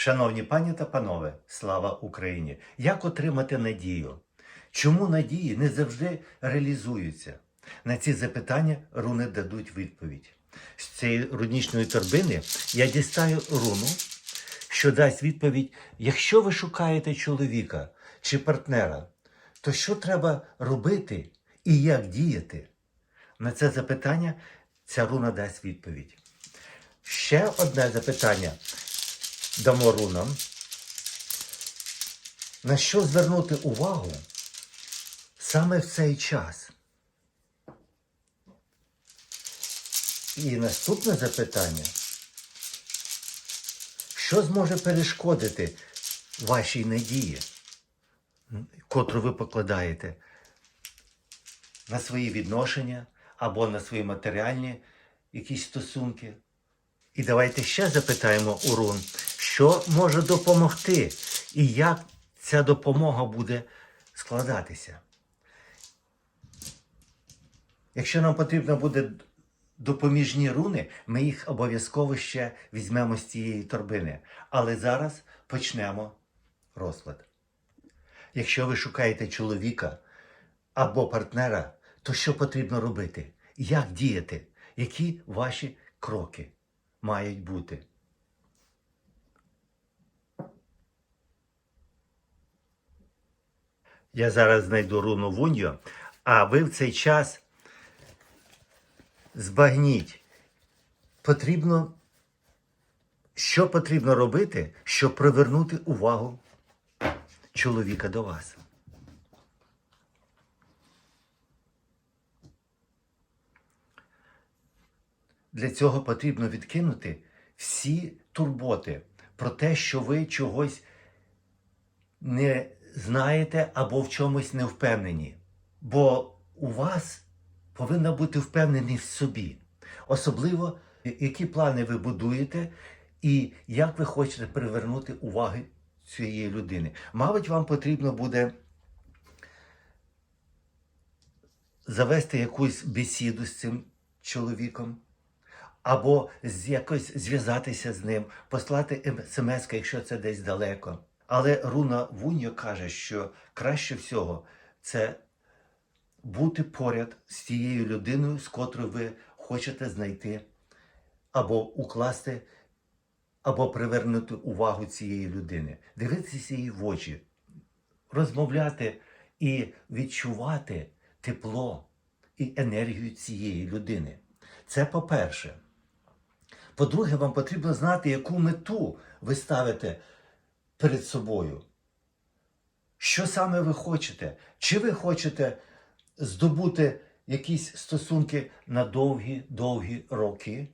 Шановні пані та панове, слава Україні! Як отримати надію? Чому надії не завжди реалізуються? На ці запитання руни дадуть відповідь. З цієї рунічної торбини я дістаю руну, що дасть відповідь: якщо ви шукаєте чоловіка чи партнера, то що треба робити і як діяти? На це запитання ця руна дасть відповідь. Ще одне запитання дамо рунам. На що звернути увагу саме в цей час? І наступне запитання. Що зможе перешкодити вашій надії, котру ви покладаєте на свої відношення або на свої матеріальні якісь стосунки? І давайте ще запитаємо у рун, що може допомогти і як ця допомога буде складатися. Якщо нам потрібно буде допоміжні руни, ми їх обов'язково ще візьмемо з цієї торбини. Але зараз почнемо розклад. Якщо ви шукаєте чоловіка або партнера, то що потрібно робити? Як діяти? Які ваші кроки мають бути? Я зараз знайду руну Вуньо, а ви в цей час збагніть. Потрібно, що потрібно робити, щоб привернути увагу чоловіка до вас. Для цього потрібно відкинути всі турботи про те, що ви чогось не знаєте або в чомусь не впевнені. Бо у вас повинна бути впевненість в собі. Особливо, які плани ви будуєте і як ви хочете привернути увагу цієї людини. Мабуть, вам потрібно буде завести якусь бесіду з цим чоловіком, або якось зв'язатися з ним, послати смс, якщо це десь далеко. Але Руна Вуньо каже, що краще всього це бути поряд з тією людиною, з котрою ви хочете знайти, або укласти, або привернути увагу цієї людини, дивитися їй в очі, розмовляти і відчувати тепло і енергію цієї людини. Це по-перше. По-друге, вам потрібно знати, яку мету ви ставите перед собою. Що саме ви хочете? Чи ви хочете здобути якісь стосунки на довгі-довгі роки?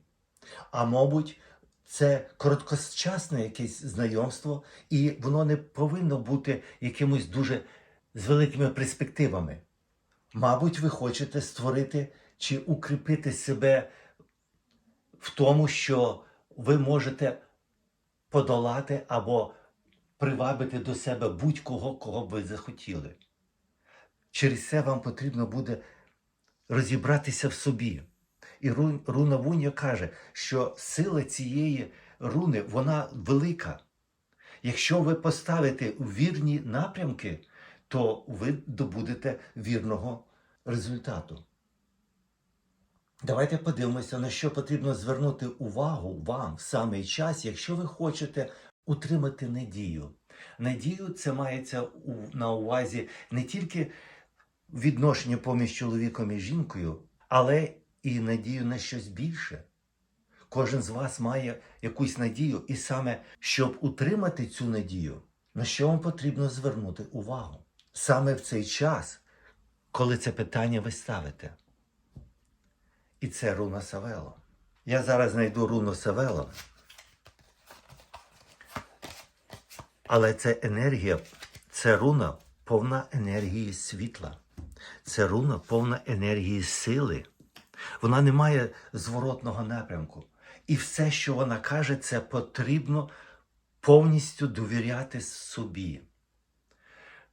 А мабуть, це короткочасне якесь знайомство, і воно не повинно бути якимось дуже з великими перспективами. Мабуть, ви хочете створити чи укріпити себе в тому, що ви можете подолати або привабити до себе будь-кого, кого б ви захотіли. Через це вам потрібно буде розібратися в собі. І Ру- руна Вуньо каже, що сила цієї руни вона велика. Якщо ви поставите вірні напрямки, то ви добудете вірного результату. Давайте подивимося, на що потрібно звернути увагу вам в самий час, якщо ви хочете утримати надію. Надію це мається на увазі не тільки відношення поміж чоловіком і жінкою, але і надію на щось більше. Кожен з вас має якусь надію, і саме щоб утримати цю надію, на що вам потрібно звернути увагу саме в цей час, коли це питання ви ставите. І це руна Савело. Я зараз знайду руну Савело. Але це енергія, це руна повна енергії світла. Це руна повна енергії сили. Вона не має зворотного напрямку. І все, що вона каже, це потрібно повністю довіряти собі.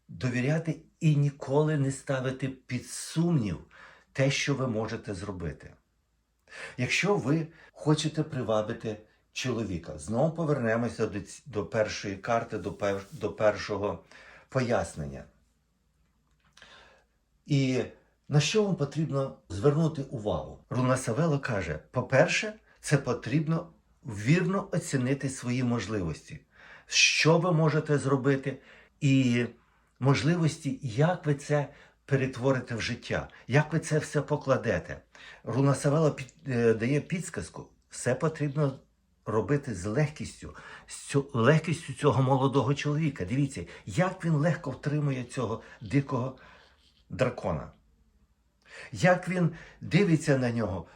Довіряти і ніколи не ставити під сумнів те, що ви можете зробити. Якщо ви хочете привабити чоловіка. Знову повернемося до, до першої карти, до, пер, до першого пояснення. І на що вам потрібно звернути увагу? Руна Савело каже: по-перше, це потрібно вірно оцінити свої можливості, що ви можете зробити, і можливості, як ви це перетворите в життя, як ви це все покладете. Руна Савела е, дає підсказку, все потрібно робити з легкістю, з легкістю цього молодого чоловіка. Дивіться, як він легко втримує цього дикого дракона. Як він дивиться на нього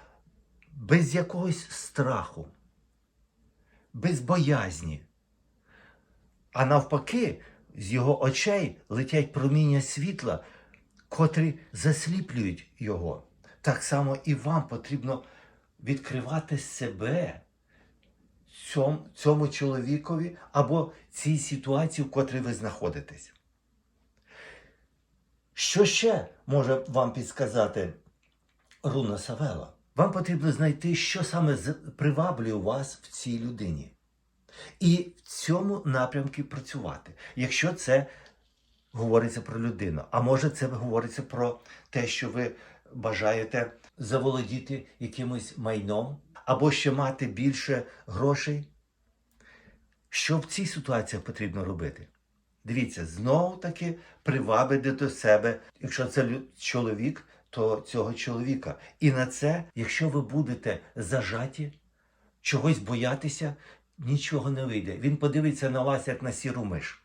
без якогось страху, без боязні. А навпаки, з його очей летять проміння світла, котрі засліплюють його. Так само і вам потрібно відкривати себе цьому, чоловікові або цій ситуації, в котрій ви знаходитесь. Що ще може вам підсказати Руна Савела? Вам потрібно знайти, що саме приваблює вас в цій людині. І в цьому напрямку працювати. Якщо це говориться про людину, а може це говориться про те, що ви бажаєте заволодіти якимось майном, або ще мати більше грошей. Що в цій ситуації потрібно робити? Дивіться, знову таки привабити до себе, якщо це чоловік, то цього чоловіка. І на це, якщо ви будете зажаті, чогось боятися, нічого не вийде. Він подивиться на вас як на сіру миш.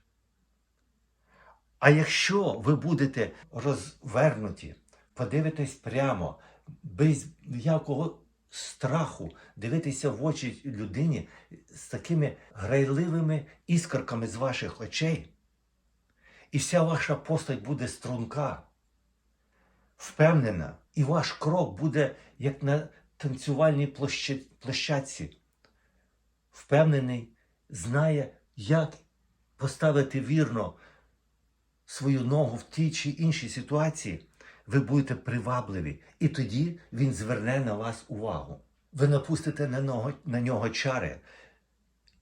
А якщо ви будете розвернуті, подивитесь прямо, без ніякого страху, дивитися в очі людині з такими грайливими іскорками з ваших очей, і вся ваша постать буде струнка, впевнена, і ваш крок буде як на танцювальній площа- площадці. Впевнений, знає, як поставити вірно свою ногу в тій чи іншій ситуації, ви будете привабливі, і тоді він зверне на вас увагу. Ви напустите на нього, на нього чари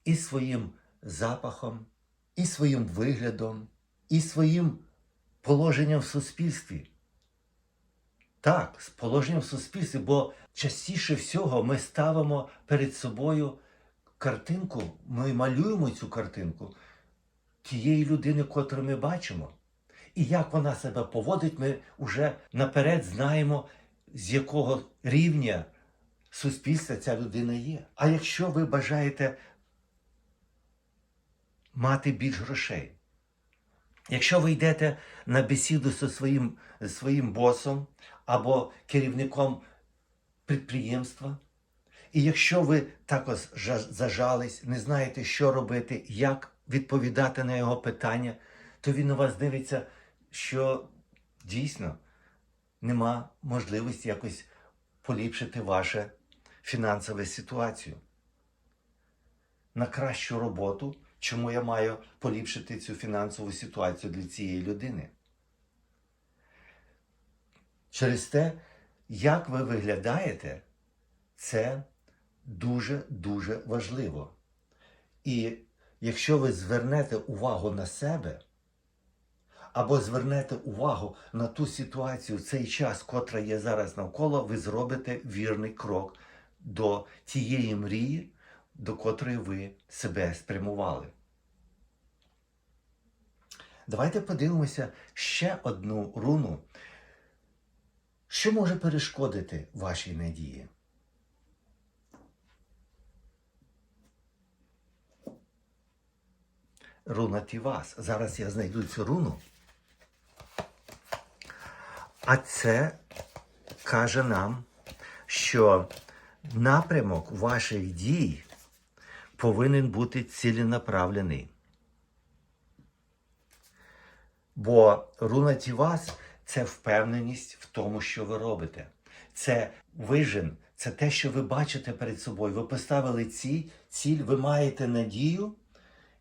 і своїм запахом, і своїм виглядом, і своїм положенням в суспільстві. Так, з положенням в суспільстві, бо частіше всього ми ставимо перед собою картинку, ми малюємо цю картинку тієї людини, котру ми бачимо. І як вона себе поводить, ми вже наперед знаємо, з якого рівня суспільства ця людина є. А якщо ви бажаєте мати більш грошей, якщо ви йдете на бесіду зі своїм, своїм босом або керівником підприємства, і якщо ви також зажались, не знаєте, що робити, як відповідати на його питання, то він у вас дивиться, що дійсно нема можливості якось поліпшити вашу фінансову ситуацію. На кращу роботу, чому я маю поліпшити цю фінансову ситуацію для цієї людини? Через те, як ви виглядаєте, це дуже-дуже важливо. І якщо ви звернете увагу на себе, або звернете увагу на ту ситуацію цей час, котра є зараз навколо, ви зробите вірний крок до тієї мрії, до котрої ви себе спрямували. Давайте подивимося ще одну руну, що може перешкодити вашій надії. Руна Тівас. Зараз я знайду цю руну. А це каже нам, що напрямок ваших дій повинен бути ціленаправлений. Бо руна Тівас це впевненість в тому, що ви робите. Це вижен, це те, що ви бачите перед собою. Ви поставили ці, ціль, ви маєте надію,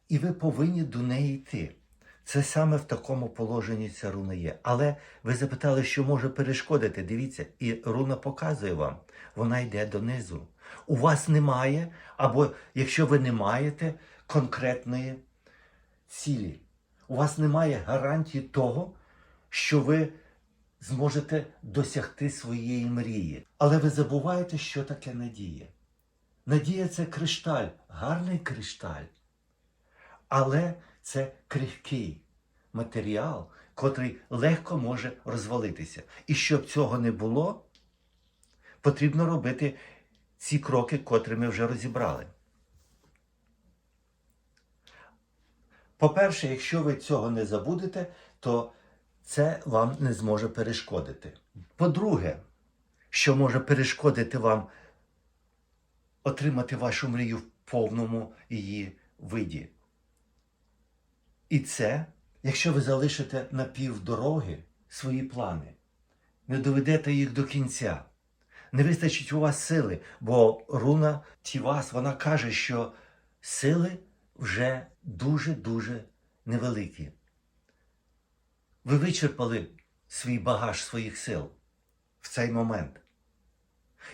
і ви повинні до неї йти. Це саме в такому положенні ця руна є. Але ви запитали, що може перешкодити. Дивіться, і руна показує вам, вона йде донизу. У вас немає, або якщо ви не маєте конкретної цілі, у вас немає гарантії того, що ви зможете досягти своєї мрії. Але ви забуваєте, що таке надія. Надія це кришталь, гарний кришталь. Але це крихкий матеріал, котрий легко може розвалитися. І щоб цього не було, потрібно робити ці кроки, котрі ми вже розібрали. По-перше, якщо ви цього не забудете, то це вам не зможе перешкодити. По-друге, що може перешкодити вам отримати вашу мрію в повному її виді. І це, якщо ви залишите на півдороги свої плани, не доведете їх до кінця, не вистачить у вас сили, бо руна Тівас, вона каже, що сили вже дуже-дуже невеликі. Ви вичерпали свій багаж своїх сил в цей момент.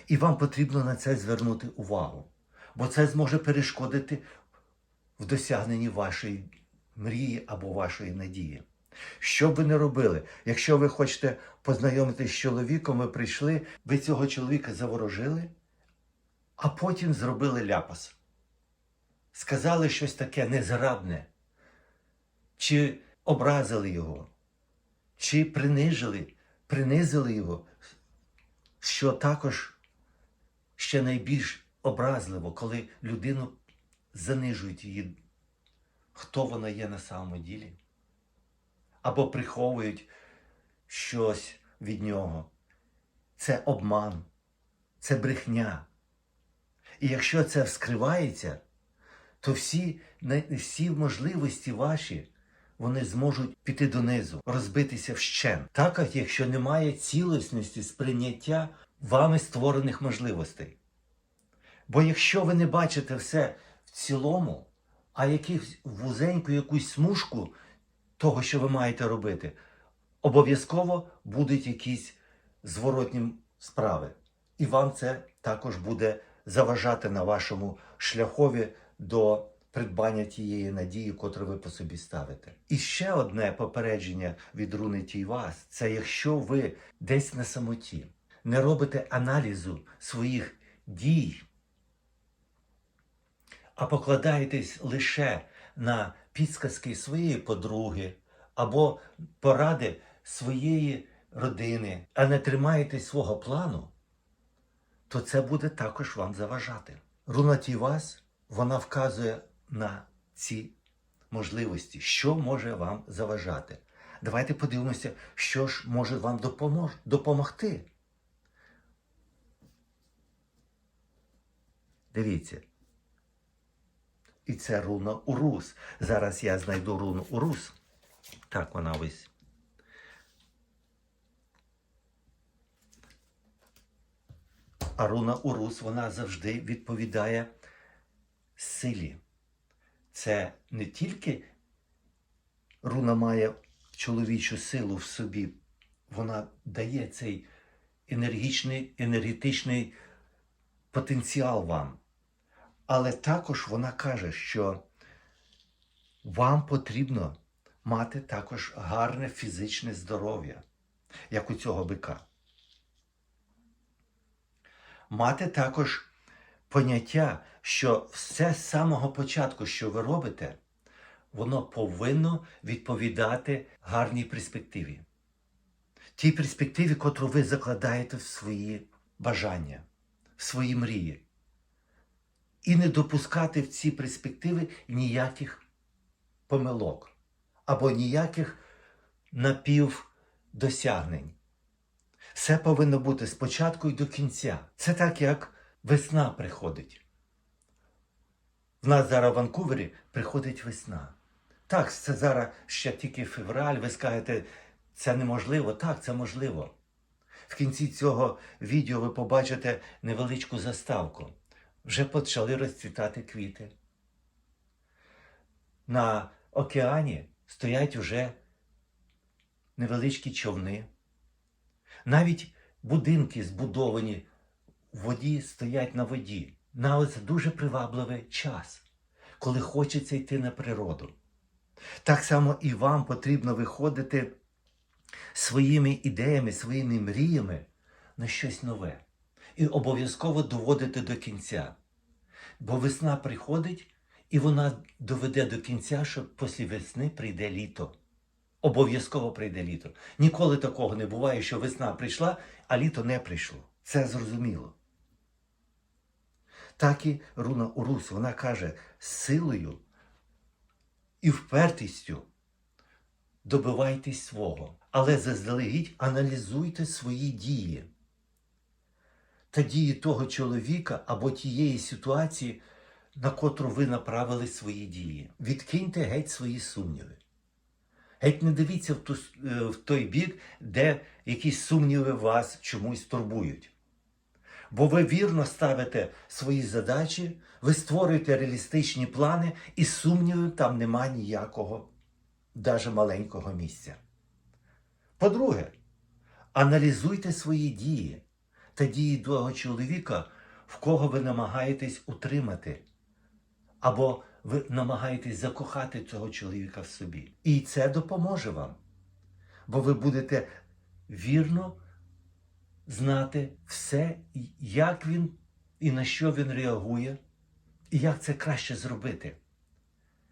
І вам потрібно на це звернути увагу, бо це зможе перешкодити в досягненні вашої мрії або вашої надії. Що б ви не робили, якщо ви хочете познайомитися з чоловіком, ви прийшли, ви цього чоловіка заворожили, а потім зробили ляпас. Сказали щось таке незграбне, чи образили його, чи принижили, принизили його, що також ще найбільш образливо, коли людину занижують її, хто вона є на самому ділі, або приховують щось від нього. Це обман, це брехня. І якщо це вскривається, то всі, всі можливості ваші вони зможуть піти донизу, розбитися вщент. Так, як якщо немає цілісності сприйняття вами створених можливостей. Бо якщо ви не бачите все в цілому, а якихось вузеньку якусь смужку того, що ви маєте робити, обов'язково будуть якісь зворотні справи. І вам це також буде заважати на вашому шляхові до придбання тієї надії, котру ви по собі ставите. І ще одне попередження від руни Тійвас – це якщо ви десь на самоті не робите аналізу своїх дій, а покладаєтесь лише на підсказки своєї подруги або поради своєї родини, а не тримаєтесь свого плану, то це буде також вам заважати. Руна Тівас, вона вказує на ці можливості, що може вам заважати. Давайте подивимося, що ж може вам допомож, допомогти. Дивіться. І це руна Урус. Зараз я знайду руну Урус. Так вона ось. А руна Урус, вона завжди відповідає силі. Це не тільки руна має чоловічу силу в собі, вона дає цей енергічний, енергетичний потенціал вам. Але також вона каже, що вам потрібно мати також гарне фізичне здоров'я, як у цього бика. Мати також поняття, що все з самого початку, що ви робите, воно повинно відповідати гарній перспективі. Тій перспективі, котру ви закладаєте в свої бажання, в свої мрії. І не допускати в ці перспективи ніяких помилок або ніяких напівдосягнень. Все повинно бути спочатку і до кінця. Це так, як весна приходить. В нас зараз в Ванкувері приходить весна. Так, це зараз ще тільки февраль, ви скажете, це неможливо. Так, це можливо. В кінці цього відео ви побачите невеличку заставку. Вже почали розцвітати квіти. На океані стоять уже невеличкі човни. Навіть будинки збудовані в воді стоять на воді. На ось дуже привабливий час, коли хочеться йти на природу. Так само і вам потрібно виходити своїми ідеями, своїми мріями на щось нове. І обов'язково доводити до кінця. Бо весна приходить, і вона доведе до кінця, що після весни прийде літо. Обов'язково прийде літо. Ніколи такого не буває, що весна прийшла, а літо не прийшло. Це зрозуміло. Так і Руна Урус, вона каже, силою і впертістю добивайтесь свого, але заздалегідь аналізуйте свої дії та дії того чоловіка або тієї ситуації, на котру ви направили свої дії. Відкиньте геть свої сумніви. Геть не дивіться в, ту, е, в той бік, де якісь сумніви вас чомусь турбують. Бо ви вірно ставите свої задачі, ви створюєте реалістичні плани, і сумнівів там нема ніякого, навіть маленького місця. По-друге, аналізуйте свої дії та дії того чоловіка, в кого ви намагаєтесь утримати, або ви намагаєтесь закохати цього чоловіка в собі. І це допоможе вам, бо ви будете вірно знати все, як він і на що він реагує, і як це краще зробити,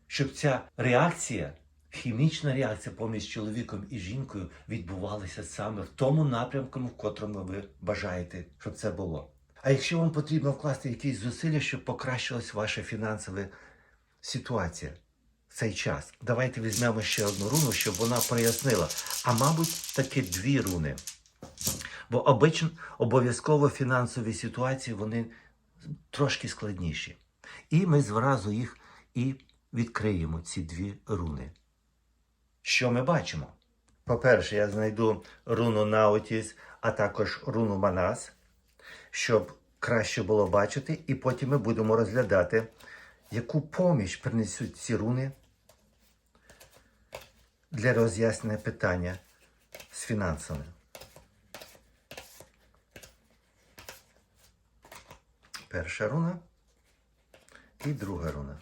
щоб ця реакція, хімічна реакція поміж чоловіком і жінкою відбувалася саме в тому напрямку, в котрому ви бажаєте, щоб це було. А якщо вам потрібно вкласти якісь зусилля, щоб покращилась ваша фінансова ситуація в цей час, давайте візьмемо ще одну руну, щоб вона прояснила. А мабуть, таки дві руни. Бо обично, обов'язково фінансові ситуації вони трошки складніші. І ми зразу їх і відкриємо, ці дві руни. Що ми бачимо? По-перше, я знайду руну Наутіс, а також руну Манас, щоб краще було бачити, і потім ми будемо розглядати, яку поміч принесуть ці руни для роз'яснення питання з фінансами. Перша руна і друга руна.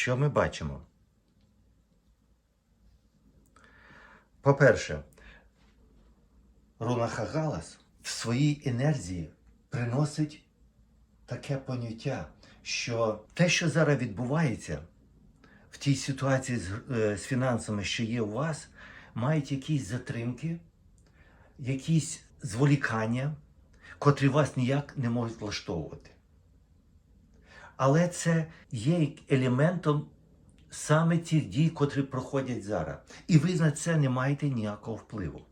Що ми бачимо? По-перше, руна Хагалас в своїй енергії приносить таке поняття, що те, що зараз відбувається в тій ситуації з, е, з фінансами, що є у вас, мають якісь затримки, якісь зволікання, котрі вас ніяк не можуть влаштовувати. Але це є елементом саме тих дій, котрі проходять зараз. І ви на це не маєте ніякого впливу.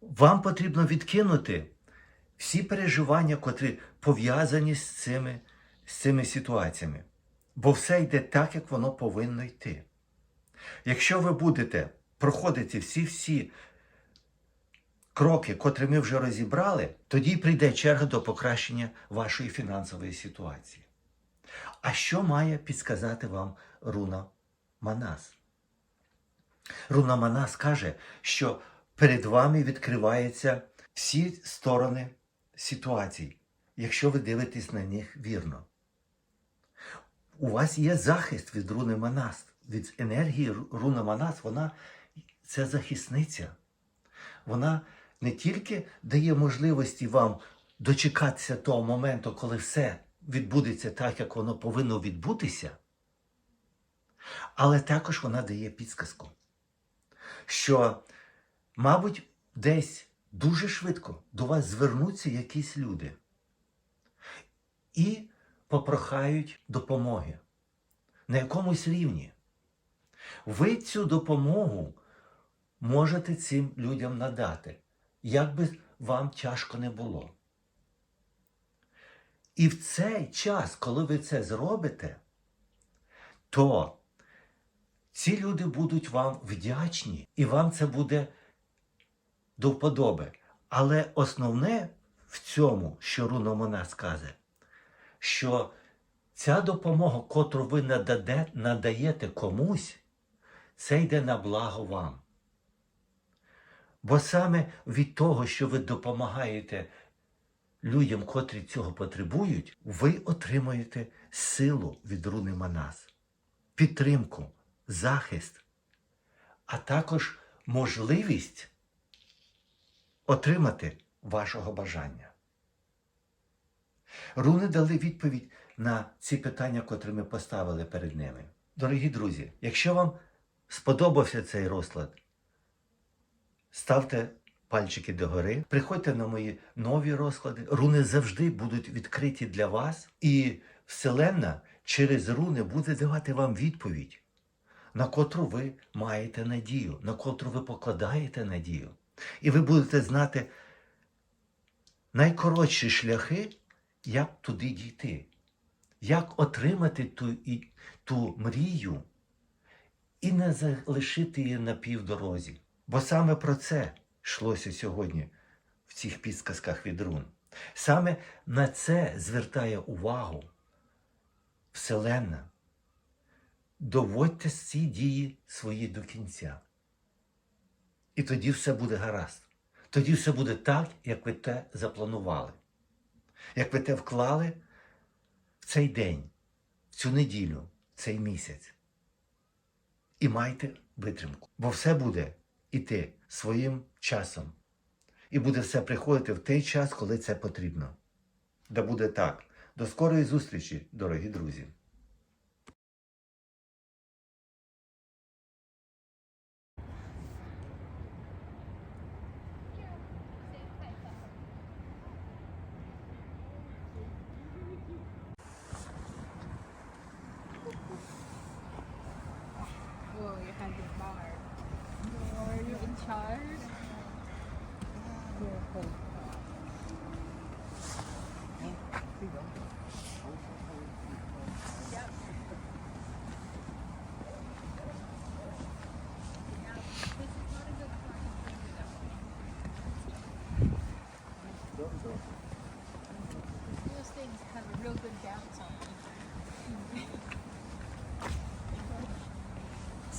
Вам потрібно відкинути всі переживання, котрі пов'язані з цими, з цими ситуаціями. Бо все йде так, як воно повинно йти. Якщо ви будете проходити всі-всі кроки, котрі ми вже розібрали, тоді прийде черга до покращення вашої фінансової ситуації. А що має підсказати вам руна Манас? Руна Манас каже, що перед вами відкриваються всі сторони ситуацій, якщо ви дивитесь на них вірно. У вас є захист від руни Манас, від енергії руна Манас, вона це захисниця. Вона не тільки дає можливості вам дочекатися того моменту, коли все відбудеться так, як воно повинно відбутися, але також вона дає підсказку, що, мабуть, десь дуже швидко до вас звернуться якісь люди і попрохають допомоги на якомусь рівні. Ви цю допомогу можете цим людям надати, як би вам тяжко не було. І в цей час, коли ви це зробите, то ці люди будуть вам вдячні, і вам це буде до вподоби. Але основне в цьому, що Руно Мона скаже, що ця допомога, котру ви надаєте комусь, це йде на благо вам. Бо саме від того, що ви допомагаєте людям, котрі цього потребують, ви отримуєте силу від руни Манас, підтримку, захист, а також можливість отримати вашого бажання. Руни дали відповідь на ці питання, котрі ми поставили перед ними. Дорогі друзі, якщо вам сподобався цей розклад, ставте пальчики догори, приходьте на мої нові розклади. Руни завжди будуть відкриті для вас, і Вселенна через руни буде давати вам відповідь, на котру ви маєте надію, на котру ви покладаєте надію. І ви будете знати найкоротші шляхи, як туди дійти, як отримати ту, і, ту мрію і не залишити її на півдорозі. Бо саме про це йшлося сьогодні в цих підсказках від рун. Саме на це звертає увагу Вселенна. Доводьте ці дії свої до кінця. І тоді все буде гаразд. Тоді все буде так, як ви те запланували. Як ви те вклали в цей день, в цю неділю, в цей місяць. І майте витримку. Бо все буде іти своїм часом. І буде все приходити в той час, коли це потрібно. Да буде так. До скорої зустрічі, дорогі друзі!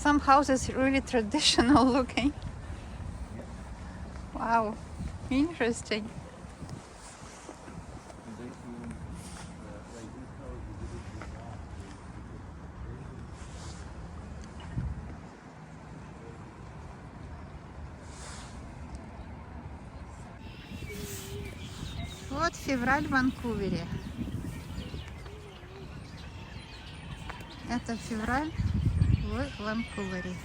Some houses really traditional looking. Wow, interesting. Вот февраль в Ванкувере. Это февраль в Ванкувері.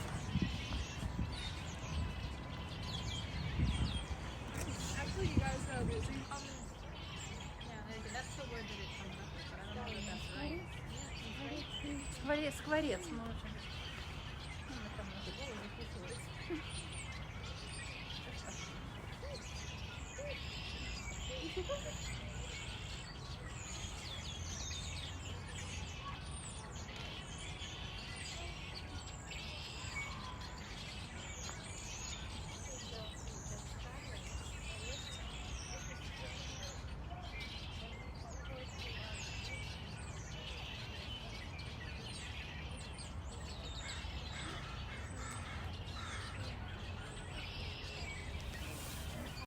Скворец, скворец можно.